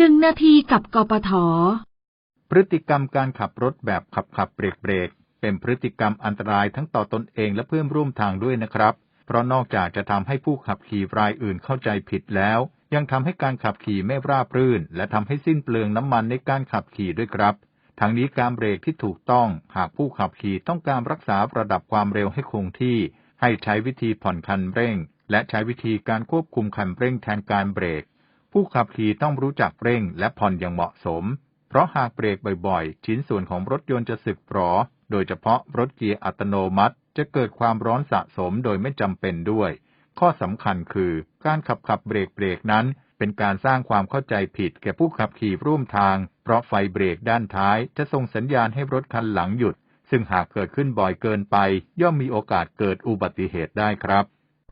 หนึ่งนาทีกับกปท พฤติกรรมการขับรถแบบขับขับเบรกเบรกเป็นพฤติกรรมอันตรายทั้งต่อตนเองและเพื่อนร่วมทางด้วยนะครับ เพราะนอกจากจะทำให้ผู้ขับขี่รายอื่นเข้าใจผิดแล้ว ยังทำให้การขับขี่ไม่ราบรื่น และทำให้สิ้นเปลืองน้ำมันในการขับขี่ด้วยครับทั้งนี้การเบรกที่ถูกต้อง หากผู้ขับขี่ต้องการรักษาระดับความเร็วให้คงที่ ให้ใช้วิธีผ่อนคันเร่ง และใช้วิธีการควบคุมคันเร่งแทนการเบรก ผู้ขับขี่ต้องรู้จักเร่งและผ่อนอย่างเหมาะสม เพราะหากเบรกบ่อยๆ ชิ้นส่วนของรถยนต์จะสึกหรอ โดยเฉพาะรถเกียร์อัตโนมัติ จะเกิดความร้อนสะสมโดยไม่จำเป็นด้วย ข้อสำคัญคือ การขับขับเบรกเบรกนั้น เป็นการสร้างความเข้าใจผิดแก่ผู้ขับขี่ร่วมทาง เพราะไฟเบรกด้านท้ายจะส่งสัญญาณให้รถคันหลังหยุด ซึ่งหากเกิดขึ้นบ่อยเกินไป ย่อมมีโอกาสเกิดอุบัติเหตุได้ครับ